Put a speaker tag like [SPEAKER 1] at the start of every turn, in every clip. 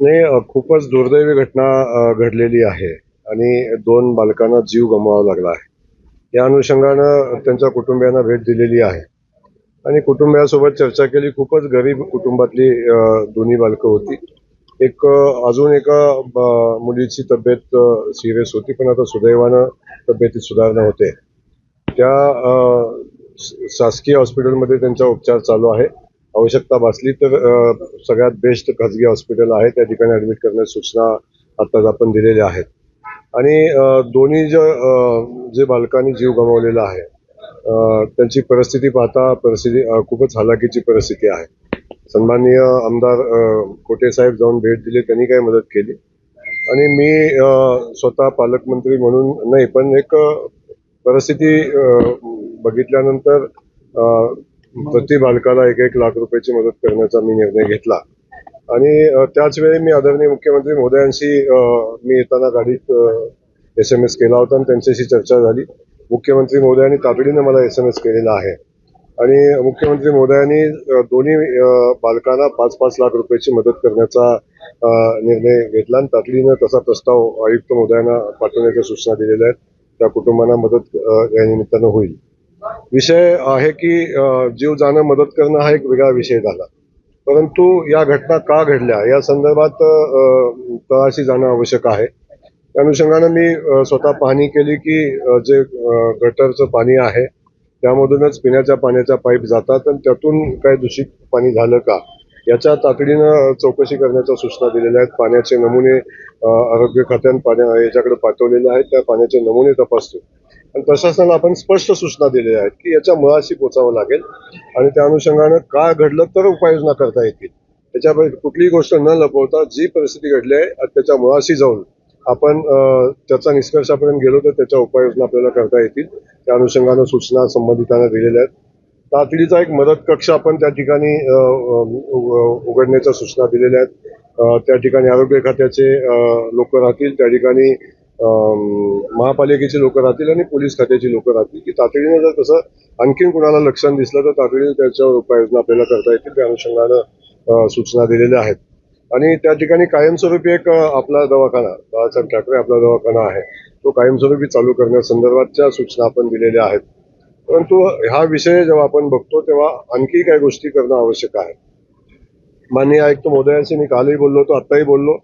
[SPEAKER 1] नाही खूपच दुर्दैवी घटना घडलेली आहे आणि दोन बालकांना जीव गमवावा लागला आहे. या अनुषंगानं त्यांच्या कुटुंबियांना भेट दिलेली आहे. आणि कुटुंबियासोबत चर्चा केली. खूपच गरीब कुटुंबातली दोन्ही बालकं होती. एक अजून एका ब- मुलीची तब्येत सिरियस होती पण आता सुदैवानं तब्येतीत सुधारणा होते. त्या शासकीय हॉस्पिटलमध्ये त्यांचा उपचार चालू आहे. आवश्यकता भासली तर सगळ्यात बेस्ट खाजगी हॉस्पिटल आहे. त्या ठिकाणी ऍडमिट करण्याची सूचना आत्ताच आपण दिलेल्या आहेत आणि दोन्ही जे जे बालकांनी जीव गमावलेला आहे त्यांची परिस्थिती पाहता परिस्थिती खूपच हलाखीची परिस्थिती आहे. सन्माननीय आमदार कोटे साहेब जाऊन भेट दिली त्यांनी काही मदत केली. आणि मी स्वतः पालकमंत्री म्हणून नाही पण एक परिस्थिती बघितल्यानंतर प्रति बालकाला एक एक लाख रुपयाची मदत करण्याचा मी निर्णय घेतला. आणि त्याच वेळी मी आदरणीय मुख्यमंत्री महोदयांशी मी येताना गाडीत एस एम एस केला होता आणि त्यांच्याशी चर्चा झाली. मुख्यमंत्री महोदयांनी तातडीनं मला एस एम एस केलेला आहे. आणि मुख्यमंत्री महोदयांनी दोन्ही बालकांना पाच पाच लाख रुपयाची मदत करण्याचा निर्णय घेतला आणि तातडीनं तसा प्रस्ताव आयुक्त महोदयांना पाठवण्याच्या सूचना दिलेल्या आहेत. त्या कुटुंबांना मदत या निमित्तानं होईल. विषय आहे की जीव जाणं मदत करणं हा एक वेगळा विषय झाला. परंतु या घटना का घडल्या? या संदर्भात तळाशी जाणं आवश्यक आहे. त्या अनुषंगानं मी स्वतः पाहणी केली की जे गटरचं पाणी आहे त्यामधूनच पिण्याच्या पाण्याच्या पाईप जातात आणि त्यातून काय दूषित पाणी झालं का? याच्या तातडीनं चौकशी करण्याच्या सूचना दिलेल्या आहेत. पाण्याचे नमुने आरोग्य खात्यानं पाण्या याच्याकडे पाठवलेले आहेत. त्या पाण्याचे नमुने तपासतो. प्रशासनाला आपण स्पष्ट सूचना दिलेल्या आहेत की याच्या मुळाशी पोचावं लागेल आणि त्या अनुषंगानं काय घडलं तर उपाययोजना करता येतील. त्याच्यापैकी कुठलीही गोष्ट न लपवता जी परिस्थिती घडली आहे त्याच्या मुळाशी जाऊन आपण त्याचा निष्कर्षापर्यंत गेलो तर त्याच्या उपाययोजना आपल्याला करता येतील. त्या अनुषंगानं सूचना संबंधितांना दिलेल्या आहेत. तातडीचा एक मदत कक्ष आपण त्या ठिकाणी उघडण्याच्या सूचना दिलेल्या आहेत. त्या ठिकाणी आरोग्य खात्याचे लोक राहतील. त्या ठिकाणी महापालिकेची लोक राहतील आणि पोलीस खात्याची लोक राहतील की तातडीनं जर तसं आणखीन कुणाला लक्षण दिसलं तर तातडीने त्याच्यावर उपाययोजना आपल्याला करता येतील. त्या अनुषंगानं सूचना दिलेल्या आहेत. आणि त्या ठिकाणी कायमस्वरूपी एक आपला दवाखाना बाळासाहेब ठाकरे आपला दवाखाना आहे. तो कायमस्वरूपी चालू करण्यासंदर्भातच्या सूचना आपण दिलेल्या आहेत. परंतु हा विषय जेव्हा आपण बघतो तेव्हा आणखी काही गोष्टी करणं आवश्यक आहे. माननीय आयुक्त महोदयांशी मी कालही बोललो होतो आत्ताही बोललो.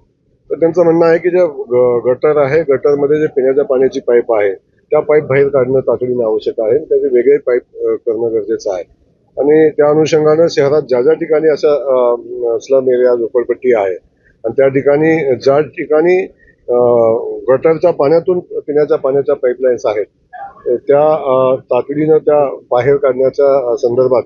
[SPEAKER 1] तर त्यांचं म्हणणं आहे की जे गटर आहे गटरमध्ये जे पिण्याच्या पाण्याची पाईप आहे त्या पाईप बाहेर काढणं तातडीनं आवश्यक आहे. त्याचे वेगळे पाईप करणं गरजेचं आहे. आणि त्या अनुषंगानं शहरात ज्या ज्या ठिकाणी अशा स्लम एरिया झोपडपट्टी आहे आणि त्या ठिकाणी ज्या ठिकाणी गटरच्या पाण्यातून पिण्याच्या पाण्याच्या पाईपलाईन्स आहेत त्या तातडीनं त्या बाहेर काढण्याच्या संदर्भात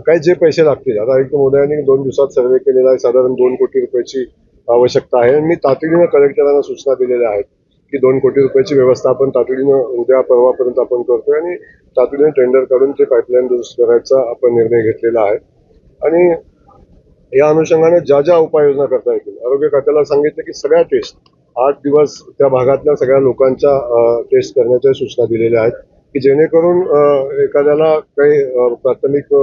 [SPEAKER 1] काही जे पैसे लागतील आता आयुक्त महोदयांनी दोन दिवसात सर्वे केलेला आहे साधारण दोन कोटी रुपयाची आवश्यकता आहे. आणि मी तातडीनं कलेक्टरांना सूचना दिलेल्या आहेत की दोन कोटी रुपयाची व्यवस्था आपण तातडीनं उद्या परवापर्यंत आपण करतोय आणि तातडीनं टेंडर काढून ते पाईपलाईन दुरुस्त करायचा आपण निर्णय घेतलेला आहे. आणि या अनुषंगाने ज्या ज्या उपाययोजना करता येतील आरोग्य खात्याला सांगितलं की सगळ्या टेस्ट आठ दिवस त्या भागातल्या सगळ्या लोकांच्या टेस्ट करण्याच्या सूचना दिलेल्या आहेत की जेणेकरून एखाद्याला काही प्राथमिक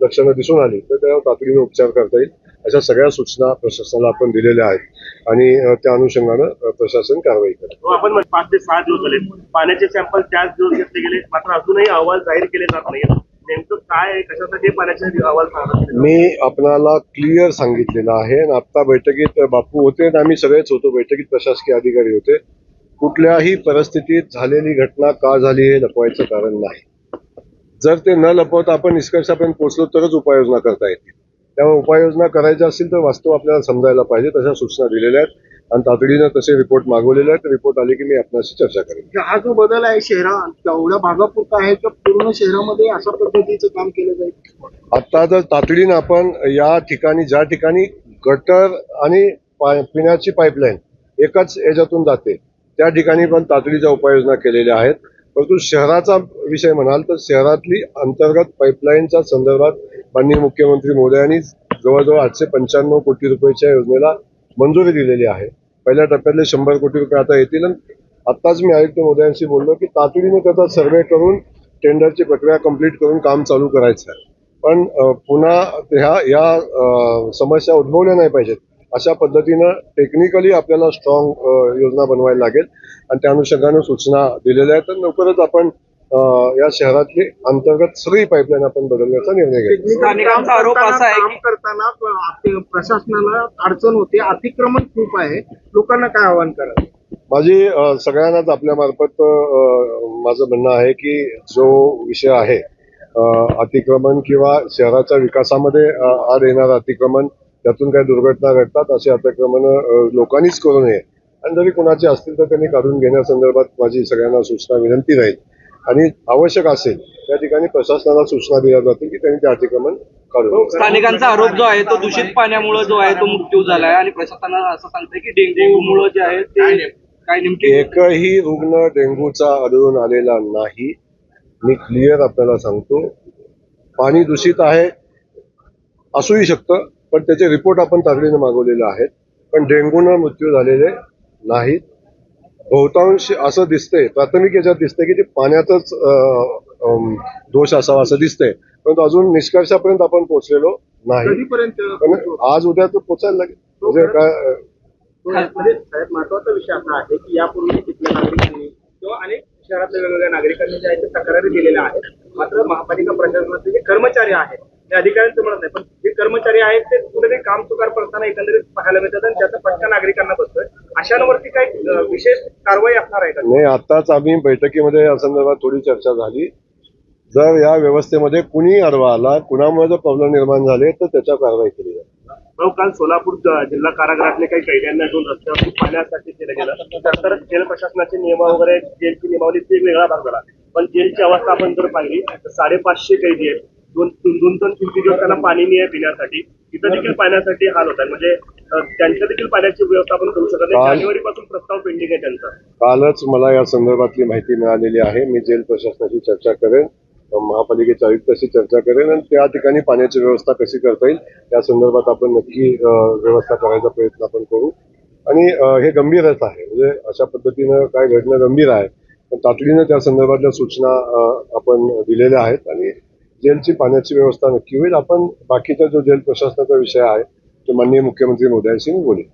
[SPEAKER 1] लक्षणं दिसून आली तर त्यावर तातडीने उपचार करता येईल. अशा सगळ्या सूचना प्रशासनाला आपण दिलेल्या आहेत. आणि त्या अनुषंगानं प्रशासन कारवाई करेल.
[SPEAKER 2] तो आपण पाच ते सहा दिवस झाले. पाण्याचे सॅम्पल त्याच दिवस घेतले गेले. मात्र अजूनही अहवाल जाहीर केले जात नाही नेमकं काय आहे, कशासाठी पाण्याचे अहवाल सांगत
[SPEAKER 1] मी आपणाला क्लिअर सांगितलेलं आहे. आणि आता बैठकीत बापू होते आणि आम्ही सगळेच होतो. बैठकीत प्रशासकीय अधिकारी होते. कुठल्याही परिस्थितीत झालेली घटना का झाली हे लपवायचं कारण नाही. जर ते न लपवता आपण निष्कर्षापर्यंत पोहोचलो तरच उपाययोजना करता येतील. त्यामुळे उपाययोजना करायच्या असतील तर वास्तव आपल्याला समजायला पाहिजे तशा सूचना दिलेल्या आहेत. आणि तातडीनं तसे रिपोर्ट मागवलेले आहेत. रिपोर्ट आले की मी आपल्याशी चर्चा करेन.
[SPEAKER 3] हा जो बदल आहे शहरात तेवढ्या भागापुरता आहे तर पूर्ण शहरामध्ये अशा पद्धतीचं काम केलं जाईल?
[SPEAKER 1] आता जर तातडीनं आपण या ठिकाणी ज्या ठिकाणी गटर आणि पिण्याची पाईपलाईन एकाच याच्यातून जाते त्या ठिकाणी पण तातडीच्या उपाययोजना केलेल्या आहेत. परंतु शहराचा विषय म्हणाल तर शहरातली अंतर्गत पाईपलाईनच्या संदर्भात माननीय मुख्यमंत्री मोदयांनी जवळजवळ आठशे पंच्याण्णव कोटी रुपयाच्या योजनेला मंजुरी दिलेली आहे. पहिल्या टप्प्यातले शंभर कोटी रुपये आता येतील आणि आत्ताच मी आयुक्त मोदयांशी बोललो की तातडीने त्याचा सर्वे करून टेंडरची प्रक्रिया कंप्लीट करून काम चालू करायचं आहे. पण पुन्हा ह्या या समस्या उद्भवल्या नाही पाहिजेत. अशा पद्धतीनं टेक्निकली आपल्याला स्ट्रॉंग योजना बनवायला लागेल. आणि त्या अनुषंगानं सूचना दिलेल्या आहेत. तर लवकरच आपण या शहरातली अंतर्गत सगळी पाईपलाईन आपण बदलण्याचा निर्णय घेतला.
[SPEAKER 4] स्थानिकांचा आरोप असा आहे
[SPEAKER 3] काम
[SPEAKER 4] की-
[SPEAKER 3] करताना प्रशासनाला अडचण होते. अतिक्रमण खूप आहे. लोकांना काय आव्हान करा
[SPEAKER 1] माझी सगळ्यांनाच आपल्या मार्फत माझं म्हणणं आहे की जो विषय आहे अतिक्रमण किंवा शहराच्या विकासामध्ये आड येणारं अतिक्रमण त्यातून काही दुर्घटना घडतात असे अतिक्रमण लोकांनीच करू नये. आणि जरी कुणाचे असतील तर त्यांनी काढून घेण्यासंदर्भात माझी सगळ्यांना सूचना विनंती राहील. आणि आवश्यक असेल त्या ठिकाणी प्रशासनाला सूचना दिल्या जातील की त्यांनी ते अतिक्रमण काढून घ्यावे.
[SPEAKER 4] स्थानिकांचा आरोप जो आहे तो दूषित पाण्यामुळे जो आहे तो मृत्यू झालाय आणि प्रशासनाला असं सांगतंय की डेंग्यूमुळे जे आहे ते काय नेमके?
[SPEAKER 1] एकही रुग्ण डेंग्यूचा आढळून आलेला नाही. मी क्लिअर आपल्याला सांगतो पाणी दूषित आहे असूही शकतं पण त्याचे रिपोर्ट आपण तातडीने मागवलेले आहेत. पण डेंग्यूनं मृत्यू झालेले नाहीत. बहुतांश असं दिसतंय प्राथमिक याच्यात दिसतंय की ते पाण्याचाच अं, दोष असावा असं दिसतंय. परंतु अजून निष्कर्षापर्यंत आपण पोहोचलेलो नाही. पण आज उद्या तर पोचायला लागेल. म्हणजे काय
[SPEAKER 5] म्हणजे साहेब महत्त्वाचा विषय असा आहे की यापूर्वी तिथल्या नागरिकांनी किंवा अनेक शहरातल्या वेगवेगळ्या नागरिकांनी ज्या आहेत ते तक्रारी दिलेल्या आहेत. मात्र महापालिका प्रशासनाचे जे कर्मचारी आहेत ते अधिकाऱ्यांचं म्हणत नाही. पण जे कर्मचारी आहेत ते कुठेतरी काम चुकार करताना एकंदरीत पाहायला मिळतात आणि त्याचा फटका नागरिकांना बसतोय. अशांवरती काही विशेष कारवाई असणार आहे का?
[SPEAKER 1] नाही आताच आम्ही बैठकीमध्ये या संदर्भात थोडी चर्चा झाली. जर या व्यवस्थेमध्ये कुणी अडवा आला कुणामुळे जर प्रॉब्लेम निर्माण झाले तर त्याच्या कारवाई केली जाईल.
[SPEAKER 2] भाऊ काल सोलापूर जिल्हा कारागृहातले काही कैद्यांना घेऊन रस्त्यावरती पाण्यासाठी केलं गेलं. त्यानंतर जेल प्रशासनाचे नियम वगैरे जेलची नियमावली ते एक वेगळा भाग झाला. पण जेलची अवस्था आपण जर पाहिली तर साडेपाचशे कैदी आहेत. दोन दोन दोन तीन तीन दिवस त्यांना पाणी नाही आहे पिण्यासाठी. इथं देखील पाण्यासाठी हाल होतात म्हणजे त्यांच्या देखील पाण्याची व्यवस्था आपण करू शकत नाही. जानेवारी पासून प्रस्ताव पेंडिंग आहे त्यांचा.
[SPEAKER 1] कालच मला या संदर्भातली माहिती मिळालेली आहे. मी जेल प्रशासनाशी चर्चा करेन. महापालिकेच्या आयुक्ताशी चर्चा करेन आणि त्या ठिकाणी पाण्याची व्यवस्था कशी करता येईल या संदर्भात आपण नक्की व्यवस्था करायचा प्रयत्न आपण करू. आणि हे गंभीरच आहे. म्हणजे अशा पद्धतीनं काय घडणं गंभीर आहे तातडीनं त्या संदर्भातल्या सूचना आपण दिलेल्या आहेत आणि जेलची पाण्याची व्यवस्था नक्की होईल. आपण बाकीचा जो जेल प्रशासनाचा विषय आहे तो माननीय मुख्यमंत्री मोदयांशी मी बोलेन